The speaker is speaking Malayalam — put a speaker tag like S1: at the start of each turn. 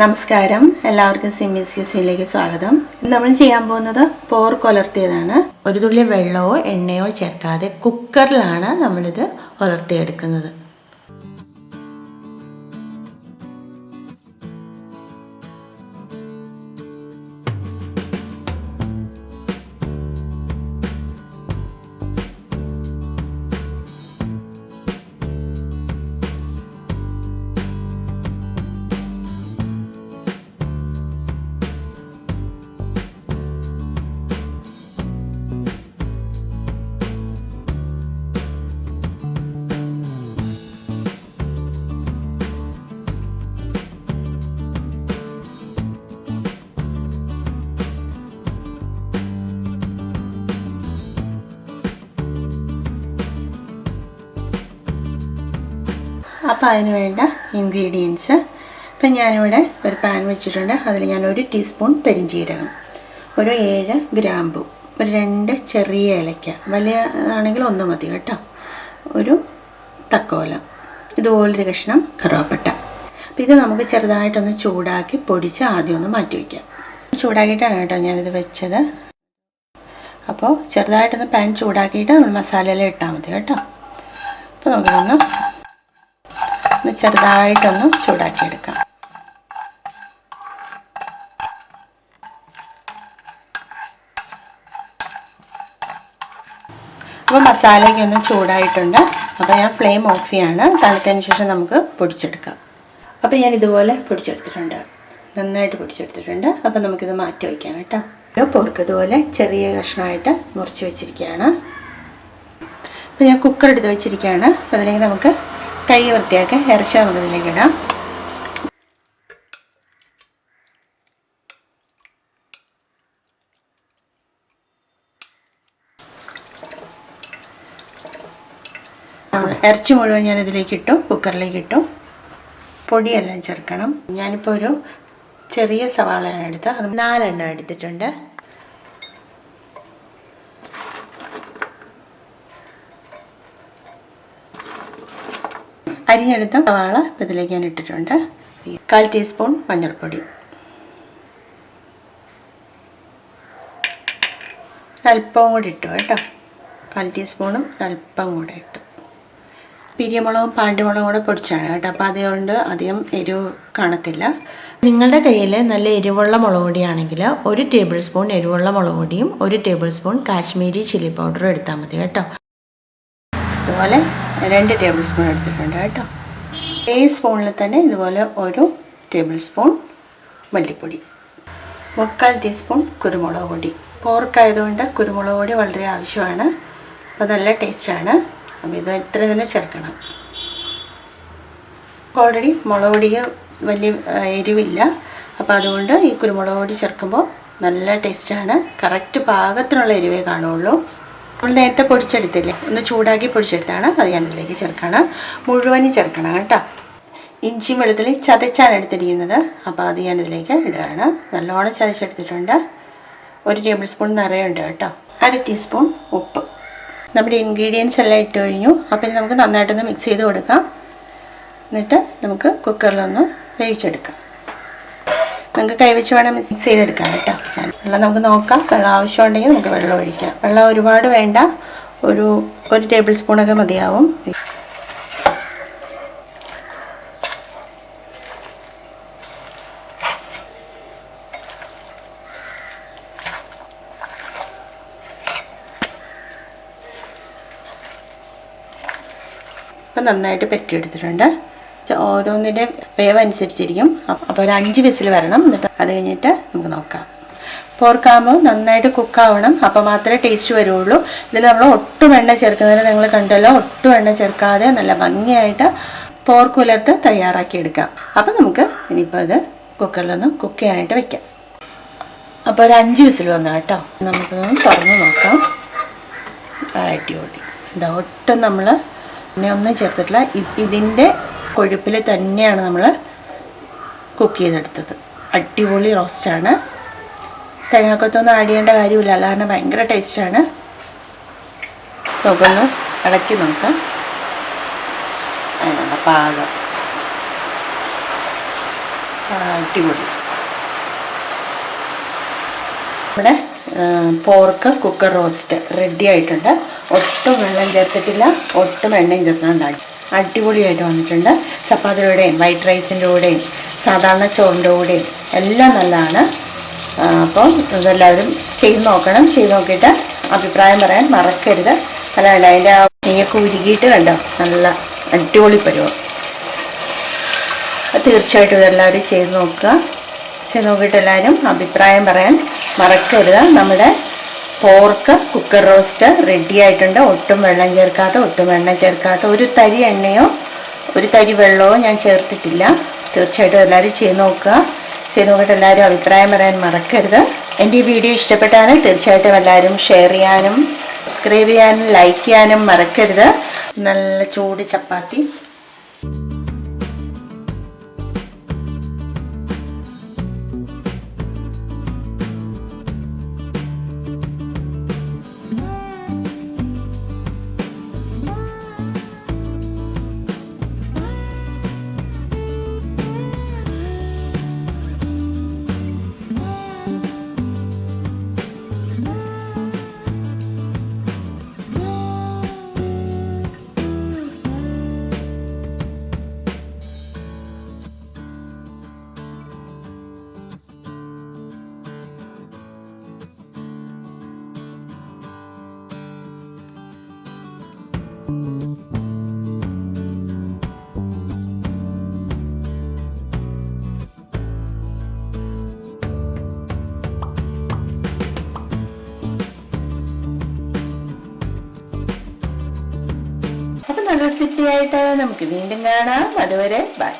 S1: നമസ്കാരം. എല്ലാവർക്കും സിമ്മിസ് യൂസിലേക്ക് സ്വാഗതം. നമ്മൾ ചെയ്യാൻ പോകുന്നത് പോർ കൊലർത്തിയതാണ്. ഒരു തുള്ളി വെള്ളമോ എണ്ണയോ ചേർക്കാതെ കുക്കറിലാണ് നമ്മളിത് ഉലർത്തിയെടുക്കുന്നത് അപ്പോൾ അതിന് വേണ്ട ഇൻഗ്രീഡിയൻസ് ഇപ്പം ഞാനിവിടെ ഒരു പാൻ വെച്ചിട്ടുണ്ട്. അതിൽ ഞാൻ ഒരു ടീസ്പൂൺ പെരിഞ്ജീരകം ഒരു ഏഴ് ഗ്രാമ്പു ഒരു രണ്ട് ചെറിയ ഏലക്ക വലിയ ആണെങ്കിൽ ഒന്ന് മതി കേട്ടോ. ഒരു തക്കോല ഇതുപോലൊരു കഷ്ണം കറുവപ്പട്ട. അപ്പോൾ ഇത് നമുക്ക് ചെറുതായിട്ടൊന്ന് ചൂടാക്കി പൊടിച്ച് ആദ്യം ഒന്ന് മാറ്റി വയ്ക്കാം ചൂടാക്കിയിട്ടാണ് കേട്ടോ ഞാനിത് വെച്ചത്. അപ്പോൾ ചെറുതായിട്ടൊന്ന് പാൻ ചൂടാക്കിയിട്ട് നമ്മൾ മസാലയെല്ലാം ഇട്ടാൽ മതി കേട്ടോ. അപ്പോൾ നമുക്കിതൊന്ന് ഒന്ന് ചെറുതായിട്ടൊന്ന് ചൂടാക്കിയെടുക്കാം. അപ്പോൾ മസാലയ്ക്ക് ഒന്ന് ചൂടായിട്ടുണ്ട്. അപ്പോൾ ഞാൻ ഫ്ലെയിം ഓഫ് ചെയ്യാണ്. തണുത്തതിന് ശേഷം നമുക്ക് പൊടിച്ചെടുക്കാം. അപ്പോൾ ഞാൻ ഇതുപോലെ പൊടിച്ചെടുത്തിട്ടുണ്ട്. നന്നായിട്ട് പൊടിച്ചെടുത്തിട്ടുണ്ട്. അപ്പോൾ നമുക്കിത് മാറ്റി വയ്ക്കാം കേട്ടോ. ഇത് പൊറുക്ക് ഇതുപോലെ ചെറിയ കഷ്ണമായിട്ട് മുറിച്ച് വെച്ചിരിക്കുകയാണ്. അപ്പോൾ ഞാൻ കുക്കർ എടുത്ത് വെച്ചിരിക്കുകയാണ്. അതിലേക്ക് നമുക്ക് കഴുകി വൃത്തിയാക്കി ഇറച്ചി നമുക്ക് ഇതിലേക്ക് ഇടാം. ഇറച്ചി മുഴുവൻ ഞാൻ ഇതിലേക്ക് ഇട്ടു കുക്കറിലേക്ക് ഇട്ടു. പൊടിയെല്ലാം ചേർക്കണം. ഞാനിപ്പോൾ ഒരു ചെറിയ സവാളയാണ് എടുത്തത്. അത് നാലെണ്ണം എടുത്തിട്ടുണ്ട്. അരിഞ്ഞെടുത്ത സവാള ഇതിലേക്ക് ഞാൻ ഇട്ടിട്ടുണ്ട്. കാൽ ടീസ്പൂൺ മഞ്ഞൾപ്പൊടി. അല്പം കൂടി ഇട്ടു കേട്ടോ. കാൽ ടീസ്പൂണും അല്പം കൂടെ ഇട്ടു. പിരിയമുളകും പാണ്ടിമുളകും കൂടെ പൊടിച്ചാണ് കേട്ടോ. അപ്പോൾ അതുകൊണ്ട് അധികം എരിവ് കാണത്തില്ല. നിങ്ങളുടെ കയ്യിൽ നല്ല എരിവുള്ള മുളക് പൊടിയാണെങ്കിൽ ഒരു ടേബിൾ സ്പൂൺ എരിവുള്ള മുളക് പൊടിയും ഒരു ടേബിൾ സ്പൂൺ കാശ്മീരി ചില്ലി പൗഡറും എടുത്താൽ മതി കേട്ടോ. അതുപോലെ രണ്ട് ടേബിൾ സ്പൂൺ എടുത്തിട്ടുണ്ട് കേട്ടോ. ഈ സ്പൂണിൽ തന്നെ ഇതുപോലെ ഒരു ടേബിൾ സ്പൂൺ മല്ലിപ്പൊടി മുക്കാൽ ടീസ്പൂൺ കുരുമുളക് പൊടി. പോർക്കായതുകൊണ്ട് കുരുമുളക് പൊടി വളരെ ആവശ്യമാണ്. അപ്പോൾ നല്ല ടേസ്റ്റാണ് അപ്പോൾ ഇത് ഇത്ര തന്നെ ചേർക്കണം. ഓൾറെഡി മുളക് പൊടിക്ക് വലിയ എരിവില്ല. അപ്പോൾ അതുകൊണ്ട് ഈ കുരുമുളക് പൊടി ചേർക്കുമ്പോൾ നല്ല ടേസ്റ്റാണ് കറക്റ്റ് പാകത്തിനുള്ള എരിവേ കാണുള്ളൂ. നമ്മൾ നേരത്തെ പൊടിച്ചെടുത്തില്ലേ? ഒന്ന് ചൂടാക്കി പൊടിച്ചെടുത്താണ്. അത് ഞാൻ ഇതിലേക്ക് ചേർക്കണം. മുഴുവനും ചേർക്കണം കേട്ടോ. ഇഞ്ചിയും വെളുത്തുള്ളി ചതച്ചാണ് എടുത്തിരിക്കുന്നത്. അപ്പോൾ അത് ഞാൻ ഇതിലേക്ക് ഇടുകയാണ്. നല്ലോണം ചതച്ചെടുത്തിട്ടുണ്ട്. ഒരു ടേബിൾ സ്പൂൺ നിറയുണ്ട് കേട്ടോ. അര ടീസ്പൂൺ ഉപ്പ്. നമ്മുടെ ഇൻഗ്രീഡിയൻസ് എല്ലാം ഇട്ട് കഴിഞ്ഞു. അപ്പോൾ നമുക്ക് നന്നായിട്ടൊന്ന് മിക്സ് ചെയ്ത് കൊടുക്കാം. എന്നിട്ട് നമുക്ക് കുക്കറിലൊന്ന് വേവിച്ചെടുക്കാം. നമുക്ക് കൈവച്ച് വേണം മിക്സ് ചെയ്തെടുക്കാം കേട്ടോ. വെള്ളം നമുക്ക് നോക്കാം. വെള്ളം ആവശ്യമുണ്ടെങ്കിൽ നമുക്ക് വെള്ളം ഒഴിക്കാം. വെള്ളം ഒരുപാട് വേണ്ട. ഒരു ഒരു ടേബിൾ സ്പൂണൊക്കെ മതിയാവും. ഇപ്പം നന്നായിട്ട് പെറ്റിയെടുത്തിട്ടുണ്ട്. ച- ഓരോന്നിന്റെ വേവ് അനുസരിച്ചിരിക്കും. അപ്പോൾ ഒരു അഞ്ച് വിസിൽ വരണം. എന്നിട്ട് അത് കഴിഞ്ഞിട്ട് നമുക്ക് നോക്കാം. പോർക്കാമ്പ് നന്നായിട്ട് കുക്കാവണം അപ്പോൾ മാത്രമേ ടേസ്റ്റ് വരുള്ളൂ. ഇതിൽ നമ്മൾ ഒട്ടും എണ്ണ ചേർക്കുന്നതിന് നിങ്ങൾ കണ്ടല്ലോ. ഒട്ടും എണ്ണ ചേർക്കാതെ നല്ല ഭംഗിയായിട്ട് പോർക്ക് ഉലർത്ത് തയ്യാറാക്കി എടുക്കാം. അപ്പോൾ നമുക്ക് ഇനിയിപ്പോൾ ഇത് കുക്കറിലൊന്ന് കുക്ക് ചെയ്യാനായിട്ട് വെക്കാം. അപ്പോൾ ഒരു അഞ്ച് വിസിൽ വന്നു കേട്ടോ. നമുക്കൊന്ന് തുറന്ന് നോക്കാം. അടിപൊളി. ഒട്ടും നമ്മൾ ഒന്നും ചേർത്തിട്ടില്ല. ഇതിന്റെ കൊഴുപ്പിൽ തന്നെയാണ് നമ്മൾ കുക്ക് ചെയ്തെടുത്തത്. അടിപൊളി റോസ്റ്റാണ്. തേങ്ങാക്കൊത്തൊന്നും ആഡ് ചെയ്യേണ്ട കാര്യമില്ല. അല്ലാതെ ഭയങ്കര ടേസ്റ്റാണ്. നമുക്കൊന്ന് ഇളക്കി നോക്കാം. അതിനുള്ള പാകം. അടിപൊളി. നമ്മുടെ പോർക്ക് കുക്കർ റോസ്റ്റ് റെഡി ആയിട്ടുണ്ട്. ഒട്ടും വെള്ളം ചേർത്തിട്ടില്ല. ഒട്ടും എണ്ണയും ചേർക്കാണ്ടായി അടിപൊളിയായിട്ട് വന്നിട്ടുണ്ട്. ചപ്പാത്തിയുടെയും വൈറ്റ് റൈസിന്റെ കൂടെയും സാധാരണ ചോറിന്റെ കൂടെയും എല്ലാം നല്ലതാണ്. അപ്പോൾ അപ്പം ഇതെല്ലാവരും ചെയ്ത് നോക്കണം. ചെയ്ത് നോക്കിയിട്ട് അഭിപ്രായം പറയാൻ മറക്കരുത്. അല്ലാണ്ട് അതിന്റെ ആ നെയ്യൊക്കെ ഉരുകിയിട്ട് കണ്ടോ? നല്ല അടിപൊളി പരുവം. തീർച്ചയായിട്ടും ഇതെല്ലാവരും ചെയ്ത് നോക്കുക. ചെയ്ത് നോക്കിയിട്ട് എല്ലാവരും അഭിപ്രായം പറയാൻ മറക്കരുത്. നമ്മുടെ പോർക്ക് കുക്കർ റോസ്റ്റ് റെഡി ആയിട്ടുണ്ട്. ഒട്ടും വെള്ളം ചേർക്കാത്ത ഒട്ടും എണ്ണ ചേർക്കാത്ത. ഒരു തരി എണ്ണയോ ഒരു തരി വെള്ളമോ ഞാൻ ചേർത്തിട്ടില്ല. തീർച്ചയായിട്ടും എല്ലാവരും ചെയ്ത് നോക്കുക. ചെയ്ത് നോക്കിയിട്ട് എല്ലാവരും അഭിപ്രായം പറയാൻ മറക്കരുത്. എന്റെ ഈ വീഡിയോ ഇഷ്ടപ്പെട്ടാൽ തീർച്ചയായിട്ടും എല്ലാവരും ഷെയർ ചെയ്യാനും സബ്സ്ക്രൈബ് ചെയ്യാനും ലൈക്ക് ചെയ്യാനും മറക്കരുത്. നല്ല ചൂട് ചപ്പാത്തി. റെസിപ്പി ആയിട്ട് നമുക്ക് വീണ്ടും കാണാം. അതുവരെ ബൈ.